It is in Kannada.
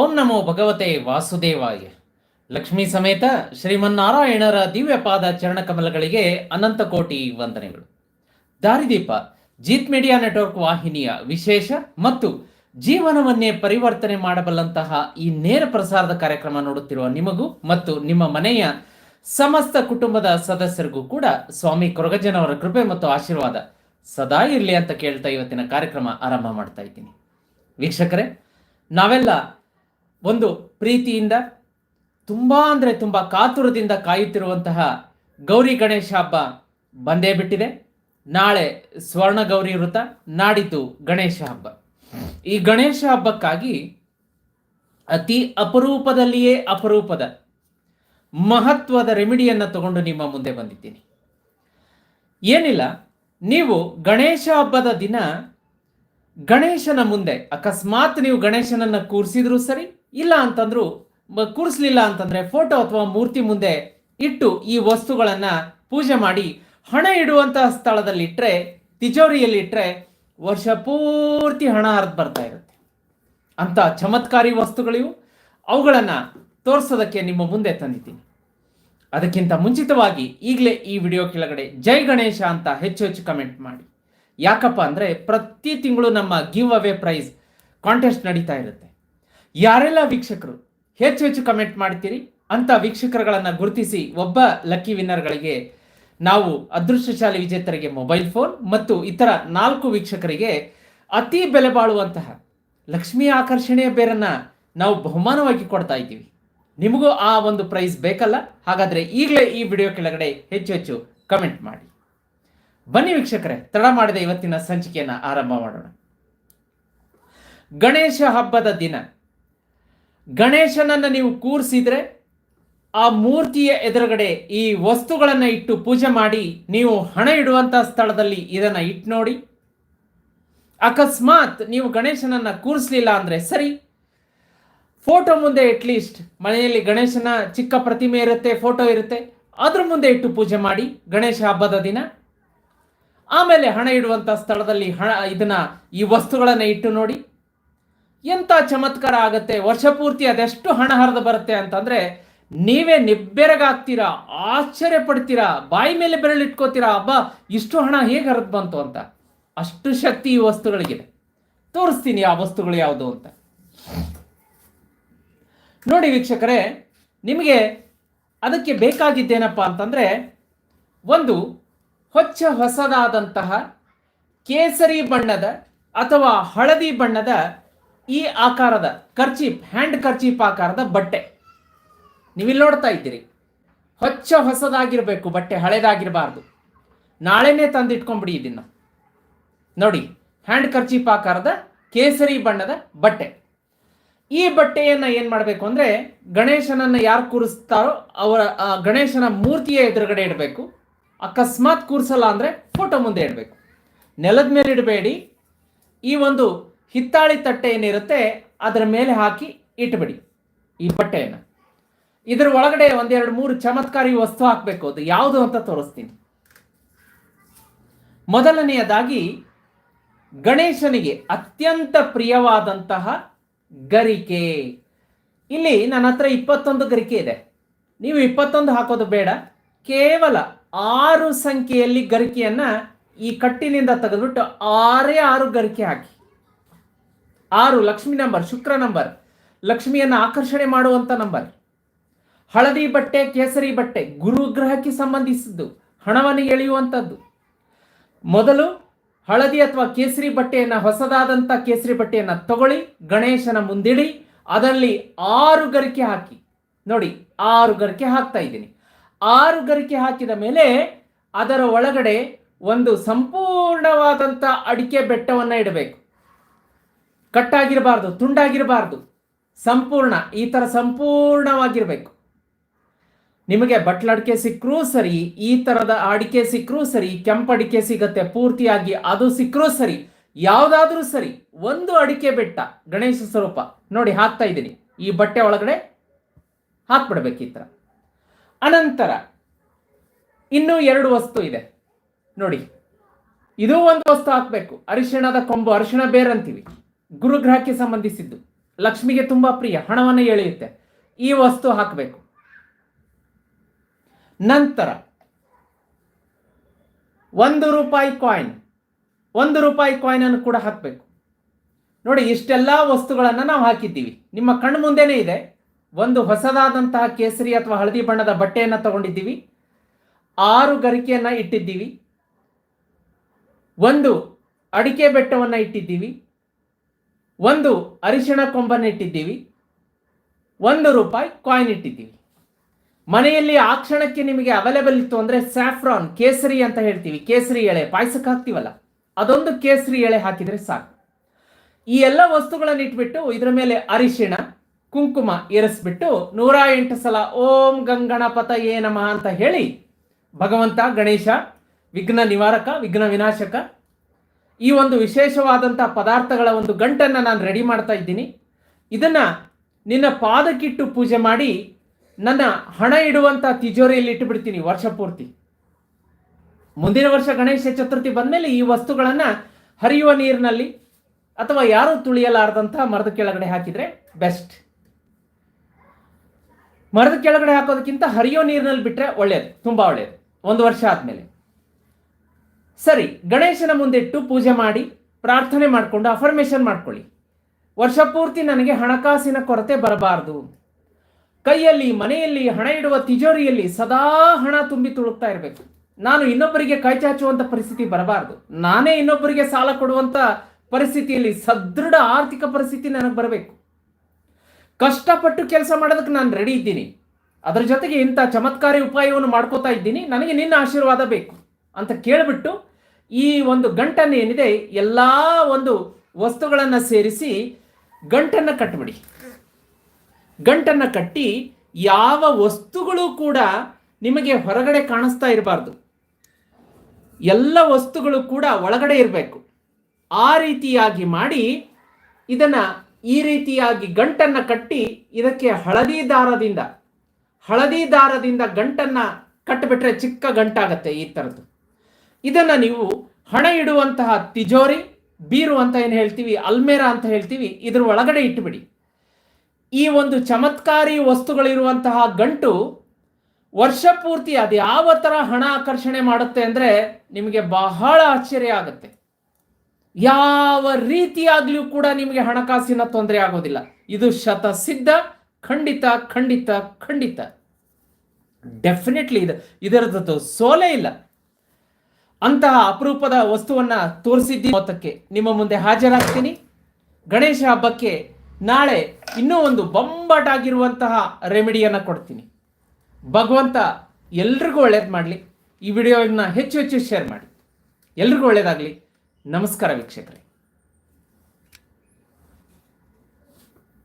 ಓಂ ನಮೋ ಭಗವತೆ ವಾಸುದೇವಾಯ. ಲಕ್ಷ್ಮೀ ಸಮೇತ ಶ್ರೀಮನ್ನಾರಾಯಣರ ದಿವ್ಯ ಪಾದ ಚರಣಕಮಲಗಳಿಗೆ ಅನಂತ ಕೋಟಿ ವಂದನೆಗಳು. ದಾರಿದೀಪ, ಜೀತ್ ಮೀಡಿಯಾ ನೆಟ್ವರ್ಕ್ ವಾಹಿನಿಯ ವಿಶೇಷ ಮತ್ತು ಜೀವನವನ್ನೇ ಪರಿವರ್ತನೆ ಮಾಡಬಲ್ಲಂತಹ ಈ ನೇರ ಪ್ರಸಾರದ ಕಾರ್ಯಕ್ರಮ ನೋಡುತ್ತಿರುವ ನಿಮಗೂ ಮತ್ತು ನಿಮ್ಮ ಮನೆಯ ಸಮಸ್ತ ಕುಟುಂಬದ ಸದಸ್ಯರಿಗೂ ಕೂಡ ಸ್ವಾಮಿ ಕೊರಗಜ್ಜನವರ ಕೃಪೆ ಮತ್ತು ಆಶೀರ್ವಾದ ಸದಾ ಇರಲಿ ಅಂತ ಕೇಳ್ತಾ ಇವತ್ತಿನ ಕಾರ್ಯಕ್ರಮ ಆರಂಭ ಮಾಡ್ತಾ ಇದ್ದೀನಿ. ವೀಕ್ಷಕರೇ, ನಾವೆಲ್ಲ ಒಂದು ಪ್ರೀತಿಯಿಂದ, ತುಂಬ ಅಂದರೆ ತುಂಬ ಕಾತುರದಿಂದ ಕಾಯುತ್ತಿರುವಂತಹ ಗೌರಿ ಗಣೇಶ ಹಬ್ಬ ಬಂದೇ ಬಿಟ್ಟಿದೆ. ನಾಳೆ ಸ್ವರ್ಣ ಗೌರಿ ವೃತ ನಾಡಿದ್ದು ಗಣೇಶ ಹಬ್ಬ. ಈ ಗಣೇಶ ಹಬ್ಬಕ್ಕಾಗಿ ಅತಿ ಅಪರೂಪದಲ್ಲಿಯೇ ಅಪರೂಪದ ಮಹತ್ವದ ರೆಮಿಡಿಯನ್ನು ತಗೊಂಡು ನಿಮ್ಮ ಮುಂದೆ ಬಂದಿದ್ದೀನಿ. ಏನಿಲ್ಲ, ನೀವು ಗಣೇಶ ಹಬ್ಬದ ದಿನ ಗಣೇಶನ ಮುಂದೆ, ಅಕಸ್ಮಾತ್ ನೀವು ಗಣೇಶನನ್ನ ಕೂರಿಸಿದ್ರು ಸರಿ ಇಲ್ಲ ಅಂತಂದ್ರು ಕೂರಿಸ್ಲಿಲ್ಲ ಅಂತಂದ್ರೆ ಫೋಟೋ ಅಥವಾ ಮೂರ್ತಿ ಮುಂದೆ ಇಟ್ಟು ಈ ವಸ್ತುಗಳನ್ನ ಪೂಜೆ ಮಾಡಿ ಹಣ ಇಡುವಂತಹ ಸ್ಥಳದಲ್ಲಿ ಇಟ್ರೆ ತಿಜೋರಿಯಲ್ಲಿ ಇಟ್ರೆ ವರ್ಷ ಪೂರ್ತಿ ಹಣ ಹರಿದು ಬರ್ತಾ ಇರುತ್ತೆ. ಅಂತ ಚಮತ್ಕಾರಿ ವಸ್ತುಗಳಿವು. ಅವುಗಳನ್ನು ತೋರಿಸೋದಕ್ಕೆ ನಿಮ್ಮ ಮುಂದೆ ತಂದಿದ್ದೀನಿ. ಅದಕ್ಕಿಂತ ಮುಂಚಿತವಾಗಿ ಈಗಲೇ ಈ ವಿಡಿಯೋ ಕೆಳಗಡೆ ಜೈ ಗಣೇಶ ಅಂತ ಹೆಚ್ಚು ಹೆಚ್ಚು ಕಮೆಂಟ್ ಮಾಡಿ. ಯಾಕಪ್ಪ ಅಂದರೆ ಪ್ರತಿ ತಿಂಗಳು ನಮ್ಮ ಗಿವ್ ಅವೇ ಪ್ರೈಸ್ ಕಾಂಟೆಸ್ಟ್ ನಡೀತಾ ಇರುತ್ತೆ. ಯಾರೆಲ್ಲ ವೀಕ್ಷಕರು ಹೆಚ್ಚು ಹೆಚ್ಚು ಕಮೆಂಟ್ ಮಾಡ್ತೀರಿ ಅಂತ ವೀಕ್ಷಕರುಗಳನ್ನು ಗುರುತಿಸಿ ಒಬ್ಬ ಲಕ್ಕಿ ವಿನ್ನರ್ಗಳಿಗೆ ನಾವು ಅದೃಷ್ಟಶಾಲಿ ವಿಜೇತರಿಗೆ ಮೊಬೈಲ್ ಫೋನ್ ಮತ್ತು ಇತರ ನಾಲ್ಕು ವೀಕ್ಷಕರಿಗೆ ಅತಿ ಬೆಲೆ ಬಾಳುವಂತಹ ಲಕ್ಷ್ಮಿ ಆಕರ್ಷಣೆಯ ಬೇರನ್ನ ನಾವು ಬಹುಮಾನವಾಗಿ ಕೊಡ್ತಾ ಇದ್ದೀವಿ. ನಿಮಗೂ ಆ ಒಂದು ಪ್ರೈಸ್ ಬೇಕಲ್ಲ? ಹಾಗಾದ್ರೆ ಈಗಲೇ ಈ ವಿಡಿಯೋ ಕೆಳಗಡೆ ಹೆಚ್ಚು ಹೆಚ್ಚು ಕಮೆಂಟ್ ಮಾಡಿ. ಬನ್ನಿ ವೀಕ್ಷಕರೇ, ತಡ ಮಾಡಿದ ಇವತ್ತಿನ ಸಂಚಿಕೆಯನ್ನು ಆರಂಭ ಮಾಡೋಣ. ಗಣೇಶ ಹಬ್ಬದ ದಿನ. ಗಣೇಶನನ್ನ ನೀವು ಕೂರಿಸಿದರೆ ಆ ಮೂರ್ತಿಯ ಎದುರುಗಡೆ ಈ ವಸ್ತುಗಳನ್ನು ಇಟ್ಟು ಪೂಜೆ ಮಾಡಿ ನೀವು ಹಣ ಇಡುವಂಥ ಸ್ಥಳದಲ್ಲಿ ಇದನ್ನ ಇಟ್ಟು ನೋಡಿ. ಅಕಸ್ಮಾತ್ ನೀವು ಗಣೇಶನನ್ನ ಕೂರಿಸ್ಲಿಲ್ಲ ಅಂದ್ರೆ ಸರಿ. ಫೋಟೋ ಮುಂದೆ ಅಟ್ಲೀಸ್ಟ್ ಮನೆಯಲ್ಲಿ ಗಣೇಶನ ಚಿಕ್ಕ ಪ್ರತಿಮೆ ಇರುತ್ತೆ, ಫೋಟೋ ಇರುತ್ತೆ. ಅದ್ರ ಮುಂದೆ ಇಟ್ಟು ಪೂಜೆ ಮಾಡಿ ಗಣೇಶ ಹಬ್ಬದ ದಿನ. ಆಮೇಲೆ ಹಣ ಇಡುವಂಥ ಸ್ಥಳದಲ್ಲಿ ಹಣ, ಇದನ್ನ ಈ ವಸ್ತುಗಳನ್ನು ಇಟ್ಟು ನೋಡಿ. ಎಂಥ ಚಮತ್ಕಾರ ಆಗತ್ತೆ? ವರ್ಷ ಪೂರ್ತಿ ಅದೆಷ್ಟು ಹಣ ಹರಿದು ಬರುತ್ತೆ ಅಂತಂದ್ರೆ, ನೀವೇ ನಿಬ್ಬೆರಗಾಗ್ತೀರಾ? ಆಶ್ಚರ್ಯ ಪಡ್ತೀರಾ ಬಾಯಿ ಮೇಲೆ ಬೆರಳಿಟ್ಕೋತೀರಾ ಹಬ್ಬ ಇಷ್ಟು ಹಣ ಹೇಗೆ ಹರಿದು ಬಂತು ಅಂತ? ಅಷ್ಟು ಶಕ್ತಿ ಈ ವಸ್ತುಗಳಿಗಿದೆ. ತೋರಿಸ್ತೀನಿ ಆ ವಸ್ತುಗಳು ಯಾವುದು ಅಂತ. ನೋಡಿ ವೀಕ್ಷಕರೇ, ನಿಮಗೆ ಅದಕ್ಕೆ ಬೇಕಾಗಿದ್ದೇನಪ್ಪ ಅಂತಂದರೆ, ಒಂದು ಹೊಚ್ಚ ಹೊಸದಾದಂತಹ ಕೇಸರಿ ಬಣ್ಣದ ಅಥವಾ ಹಳದಿ ಬಣ್ಣದ ಈ ಆಕಾರದ ಕರ್ಚೀಪ್ ಹ್ಯಾಂಡ್ ಕರ್ಚೀಪ್ ಆಕಾರದ ಬಟ್ಟೆ. ನೀವಿಲ್ಲಿ ನೋಡ್ತಾ ಇದ್ದೀರಿ. ಹೊಚ್ಚ ಹೊಸದಾಗಿರಬೇಕು, ಬಟ್ಟೆ ಹಳೇದಾಗಿರಬಾರ್ದು. ನಾಳೆನೇ ತಂದಿಟ್ಕೊಂಡ್ಬಿಡಿ ಇದನ್ನು. ನೋಡಿ ಹ್ಯಾಂಡ್ ಕರ್ಚೀಪ್ ಆಕಾರದ ಕೇಸರಿ ಬಣ್ಣದ ಬಟ್ಟೆ. ಈ ಬಟ್ಟೆಯನ್ನು ಏನು ಮಾಡಬೇಕು ಅಂದರೆ, ಗಣೇಶನನ್ನು ಯಾರು ಕೂರಿಸ್ತಾರೋ ಅವರ ಗಣೇಶನ ಮೂರ್ತಿಯ ಎದುರುಗಡೆ ಇಡಬೇಕು. ಅಕಸ್ಮಾತ್ ಕೂರಿಸಲ್ಲ ಅಂದರೆ ಫೋಟೋ ಮುಂದೆ ಇಡಬೇಕು. ನೆಲದ ಮೇಲೆ ಇಡಬೇಡಿ ಈ ಒಂದು ಹಿತ್ತಾಳಿ ತಟ್ಟೆ ಏನಿರುತ್ತೆ, ಅದರ ಮೇಲೆ ಹಾಕಿ ಇಟ್ಬಿಡಿ. ಈ ಬಟ್ಟೆಯನ್ನು. ಇದರ ಒಳಗಡೆ ಒಂದೆರಡು ಮೂರು ಚಮತ್ಕಾರಿ ವಸ್ತು ಹಾಕಬೇಕು. ಅದು ಯಾವುದು ಅಂತ ತೋರಿಸ್ತೀನಿ. ಮೊದಲನೆಯದಾಗಿ, ಗಣೇಶನಿಗೆ ಅತ್ಯಂತ ಪ್ರಿಯವಾದಂತಹ ಗರಿಕೆ. ಇಲ್ಲಿ ನನ್ನ ಹತ್ರ ಇಪ್ಪತ್ತೊಂದು ಗರಿಕೆ ಇದೆ. ನೀವು ಇಪ್ಪತ್ತೊಂದು ಹಾಕೋದು ಬೇಡ. ಕೇವಲ ಆರು ಸಂಖ್ಯೆಯಲ್ಲಿ ಗರಿಕೆಯನ್ನ ಈ ಕಟ್ಟಿನಿಂದ ತೆಗೆದುಬಿಟ್ಟು ಆರೇ ಆರು ಗರಿಕೆ ಹಾಕಿ. ಆರು, ಲಕ್ಷ್ಮಿ ನಂಬರ್, ಶುಕ್ರ ನಂಬರ್, ಲಕ್ಷ್ಮಿಯನ್ನು ಆಕರ್ಷಣೆ ಮಾಡುವಂತ ನಂಬರ್. ಹಳದಿ ಬಟ್ಟೆ, ಕೇಸರಿ ಬಟ್ಟೆ ಗುರುಗ್ರಹಕ್ಕೆ ಸಂಬಂಧಿಸಿದ್ದು, ಹಣವನ್ನು ಎಳೆಯುವಂಥದ್ದು ಮೊದಲು ಹಳದಿ ಅಥವಾ ಕೇಸರಿ ಬಟ್ಟೆಯನ್ನ ಹೊಸದಾದಂಥ ಕೇಸರಿ ಬಟ್ಟೆಯನ್ನ ತಗೊಳ್ಳಿ, ಗಣೇಶನ ಮುಂದಿಡಿ, ಅದರಲ್ಲಿ ಆರು ಗರಿಕೆ ಹಾಕಿ. ನೋಡಿ, ಆರು ಗರಿಕೆ ಹಾಕ್ತಾ ಇದ್ದೀನಿ. ಆರು ಗರಿಕೆ ಹಾಕಿದ ಮೇಲೆ ಅದರ ಒಳಗಡೆ ಒಂದು ಸಂಪೂರ್ಣವಾದಂಥ ಅಡಿಕೆ ಬೆಟ್ಟವನ್ನ ಇಡಬೇಕು. ಕಟ್ಟಾಗಿರಬಾರ್ದು, ತುಂಡಾಗಿರಬಾರ್ದು. ಸಂಪೂರ್ಣ, ಈ ಥರ ಸಂಪೂರ್ಣವಾಗಿರಬೇಕು. ನಿಮಗೆ ಬಟ್ಲಡಿಕೆ ಸಿಕ್ಕರೂ ಸರಿ, ಈ ಥರದ ಅಡಿಕೆ ಸಿಕ್ಕರೂ ಸರಿ ಕೆಂಪು ಅಡಿಕೆ ಸಿಗತ್ತೆ ಪೂರ್ತಿಯಾಗಿ, ಅದು ಸಿಕ್ಕರೂ ಸರಿ, ಯಾವುದಾದ್ರೂ ಸರಿ, ಒಂದು ಅಡಿಕೆ ಬೆಟ್ಟ, ಗಣೇಶ ಸ್ವರೂಪ, ನೋಡಿ ಹಾಕ್ತಾ ಇದ್ದೀನಿ. ಈ ಬಟ್ಟೆ ಒಳಗಡೆ ಹಾಕ್ಬಿಡ್ಬೇಕು ಈ ಥರ ಅನಂತರ, ಇನ್ನೂ ಎರಡು ವಸ್ತು ಇದೆ. ನೋಡಿ, ಇದು ಒಂದು ವಸ್ತು ಹಾಕಬೇಕು. ಅರಿಶಿಣದ ಕೊಂಬು, ಅರಿಶಿಣ ಬೇರ್ ಅಂತೀವಿ. ಗುರುಗ್ರಹಕ್ಕೆ ಸಂಬಂಧಿಸಿದ್ದು. ಲಕ್ಷ್ಮಿಗೆ ತುಂಬಾ ಪ್ರಿಯ, ಹಣವನ್ನು ಎಳೆಯುತ್ತೆ. ಈ ವಸ್ತು ಹಾಕಬೇಕು. ನಂತರ ಒಂದು ರೂಪಾಯಿ ಕಾಯಿನ್ ಒಂದು ರೂಪಾಯಿ ಕಾಯಿನ್ ಅನ್ನು ಕೂಡ ಹಾಕಬೇಕು. ನೋಡಿ, ಇಷ್ಟೆಲ್ಲ ವಸ್ತುಗಳನ್ನು ನಾವು ಹಾಕಿದ್ದೀವಿ. ನಿಮ್ಮ ಕಣ್ಣು ಮುಂದೆನೇ ಇದೆ. ಒಂದು ಹೊಸದಾದಂತಹ ಕೇಸರಿ ಅಥವಾ ಹಳದಿ ಬಣ್ಣದ ಬಟ್ಟೆಯನ್ನು ತಗೊಂಡಿದ್ದೀವಿ. ಆರು ಗರಿಕೆಯನ್ನು ಇಟ್ಟಿದ್ದೀವಿ. ಒಂದು ಅಡಿಕೆ ಬೆಟ್ಟವನ್ನು ಇಟ್ಟಿದ್ದೀವಿ. ಒಂದು ಅರಿಶಿಣ ಕೊಂಬನ್ನು ಇಟ್ಟಿದ್ದೀವಿ, ಒಂದು ರೂಪಾಯಿ ಕಾಯಿನ್ ಇಟ್ಟಿದ್ದೀವಿ. ಮನೆಯಲ್ಲಿ ಆ ಕ್ಷಣಕ್ಕೆ ನಿಮಗೆ ಅವೈಲೇಬಲ್ ಇತ್ತು ಅಂದರೆ ಸ್ಯಾಫ್ರಾನ್ ಕೇಸರಿ ಅಂತ ಹೇಳ್ತೀವಿ. ಕೇಸರಿ ಎಳೆ, ಪಾಯಸಕ್ಕೆ ಹಾಕ್ತೀವಲ್ಲ, ಅದೊಂದು ಕೇಸರಿ ಎಳೆ ಹಾಕಿದರೆ ಸಾಕು. ಈ ಎಲ್ಲ ವಸ್ತುಗಳನ್ನು ಇಟ್ಬಿಟ್ಟು ಇದರ ಮೇಲೆ ಅರಿಶಿಣ, ಕುಂಕುಮ ಏರಿಸ್ಬಿಟ್ಟು ನೂರ ಎಂಟು ಸಲ ಓಂ ಗಂಗಣಪತ ನಮಃ ಅಂತ ಹೇಳಿ ಭಗವಂತ, ಗಣೇಶ, ವಿಘ್ನ ನಿವಾರಕ, ವಿಘ್ನ ವಿನಾಶಕ ಈ ಒಂದು ವಿಶೇಷವಾದಂಥ ಪದಾರ್ಥಗಳ ಒಂದು ಗಂಟನ್ನು ನಾನು ರೆಡಿ ಮಾಡ್ತಾ ಇದ್ದೀನಿ. ಇದನ್ನ ನಿನ್ನ ಪಾದಕ್ಕಿಟ್ಟು ಪೂಜೆ ಮಾಡಿ ನನ್ನ ಹಣ ಇಡುವಂಥ ತಿಜೋರಿಯಲ್ಲಿ ಇಟ್ಟುಬಿಡ್ತೀನಿ ವರ್ಷ ಪೂರ್ತಿ. ಮುಂದಿನ ವರ್ಷ ಗಣೇಶ ಚತುರ್ಥಿ ಬಂದಮೇಲೆ ಈ ವಸ್ತುಗಳನ್ನು ಹರಿಯುವ ನೀರಿನಲ್ಲಿ ಅಥವಾ ಯಾರು ತುಳಿಯಲಾರದಂಥ ಮರದ ಕೆಳಗಡೆ ಹಾಕಿದರೆ ಬೆಸ್ಟ್. ಮರದ ಕೆಳಗಡೆ ಹಾಕೋದಕ್ಕಿಂತ ಹರಿಯೋ ನೀರಿನಲ್ಲಿ ಬಿಟ್ಟರೆ ಒಳ್ಳೆಯದು ತುಂಬ ಒಳ್ಳೆಯದು ಒಂದು ವರ್ಷ ಆದಮೇಲೆ. ಸರಿ, ಗಣೇಶನ ಮುಂದೆ ಇಟ್ಟು ಪೂಜೆ ಮಾಡಿ, ಪ್ರಾರ್ಥನೆ ಮಾಡಿಕೊಂಡು ಅಫರ್ಮೇಷನ್ ಮಾಡ್ಕೊಳ್ಳಿ. ವರ್ಷ ಪೂರ್ತಿ ನನಗೆ ಹಣಕಾಸಿನ ಕೊರತೆ ಬರಬಾರದು. ಕೈಯಲ್ಲಿ, ಮನೆಯಲ್ಲಿ, ಹಣ ಇಡುವ ತಿಜೋರಿಯಲ್ಲಿ ಸದಾ ಹಣ ತುಂಬಿ ತುಳುಕ್ತಾ ಇರಬೇಕು. ನಾನು ಇನ್ನೊಬ್ಬರಿಗೆ ಕೈ ಚಾಚುವಂತ ಪರಿಸ್ಥಿತಿ ಬರಬಾರದು. ನಾನೇ ಇನ್ನೊಬ್ಬರಿಗೆ ಸಾಲ ಕೊಡುವಂತ ಪರಿಸ್ಥಿತಿಯಲ್ಲಿ ಸದೃಢ ಆರ್ಥಿಕ ಪರಿಸ್ಥಿತಿ ನನಗೆ ಬರಬೇಕು. ಕಷ್ಟಪಟ್ಟು ಕೆಲಸ ಮಾಡೋದಕ್ಕೆ ನಾನು ರೆಡಿ ಇದ್ದೀನಿ. ಅದರ ಜೊತೆಗೆ ಇಂಥ ಚಮತ್ಕಾರಿ ಉಪಾಯವನ್ನು ಮಾಡ್ಕೋತಾ ಇದ್ದೀನಿ. ನನಗೆ ನಿನ್ನ ಆಶೀರ್ವಾದ ಬೇಕು ಅಂತ ಕೇಳಿಬಿಟ್ಟು ಈ ಒಂದು ಗಂಟನ್ನು ಏನಿದೆ, ಎಲ್ಲ ಒಂದು ವಸ್ತುಗಳನ್ನು ಸೇರಿಸಿ ಗಂಟನ್ನು ಕಟ್ಟಿಬಿಡಿ ಗಂಟನ್ನು ಕಟ್ಟಿ ಯಾವ ವಸ್ತುಗಳು ಕೂಡ ನಿಮಗೆ ಹೊರಗಡೆ ಕಾಣಿಸ್ತಾ ಇರಬಾರ್ದು. ಎಲ್ಲ ವಸ್ತುಗಳು ಕೂಡ ಒಳಗಡೆ ಇರಬೇಕು. ಆ ರೀತಿಯಾಗಿ ಮಾಡಿ ಇದನ್ನು ಈ ರೀತಿಯಾಗಿ ಗಂಟನ್ನ ಕಟ್ಟಿ ಇದಕ್ಕೆ ಹಳದಿ ದಾರದಿಂದ ಹಳದಿ ದಾರದಿಂದ ಗಂಟನ್ನ ಕಟ್ಟಿಬಿಟ್ರೆ ಚಿಕ್ಕ ಗಂಟಾಗತ್ತೆ ಈ ಥರದ್ದು ಇದನ್ನ ನೀವು ಹಣ ಇಡುವಂತಹ ತಿಜೋರಿ, ಬೀರು ಅಂತ ಏನು ಹೇಳ್ತೀವಿ, ಅಲ್ಮೇರಾ ಅಂತ ಹೇಳ್ತೀವಿ, ಇದ್ರ ಒಳಗಡೆ ಇಟ್ಟುಬಿಡಿ ಈ ಒಂದು ಚಮತ್ಕಾರಿ ವಸ್ತುಗಳಿರುವಂತಹ ಗಂಟು ವರ್ಷ ಪೂರ್ತಿ ಅದು ಯಾವ ಥರ ಹಣ ಆಕರ್ಷಣೆ ಮಾಡುತ್ತೆ ಅಂದರೆ ನಿಮಗೆ ಬಹಳ ಆಶ್ಚರ್ಯ ಆಗುತ್ತೆ. ಯಾವ ರೀತಿಯಾಗ್ಲೂ ಕೂಡ ನಿಮಗೆ ಹಣಕಾಸಿನ ತೊಂದರೆ ಆಗೋದಿಲ್ಲ. ಇದು ಶತಸಿದ್ಧ, ಖಂಡಿತ ಖಂಡಿತ ಖಂಡಿತ. ಡೆಫಿನೆಟ್ಲಿ ಇದು. ಇದರದ್ದು ಸೋಲೇ ಇಲ್ಲ. ಅಂತಹ ಅಪರೂಪದ ವಸ್ತುವನ್ನ ತೋರಿಸಿದ್ದೀನಿ ಮೊತ್ತಕ್ಕೆ ನಿಮ್ಮ ಮುಂದೆ ಹಾಜರಾಗ್ತೀನಿ. ಗಣೇಶ ಹಬ್ಬಕ್ಕೆ ನಾಳೆ ಇನ್ನೂ ಒಂದು ಬೊಂಬಾಟಾಗಿರುವಂತಹ ರೆಮಿಡಿಯನ್ನು ಕೊಡ್ತೀನಿ. ಭಗವಂತ ಎಲ್ರಿಗೂ ಒಳ್ಳೇದು ಮಾಡಲಿ. ಈ ವಿಡಿಯೋನ ಹೆಚ್ಚು ಹೆಚ್ಚು ಶೇರ್ ಮಾಡಿ. ಎಲ್ರಿಗೂ ಒಳ್ಳೇದಾಗಲಿ. ನಮಸ್ಕಾರ ವೀಕ್ಷಕರೇ.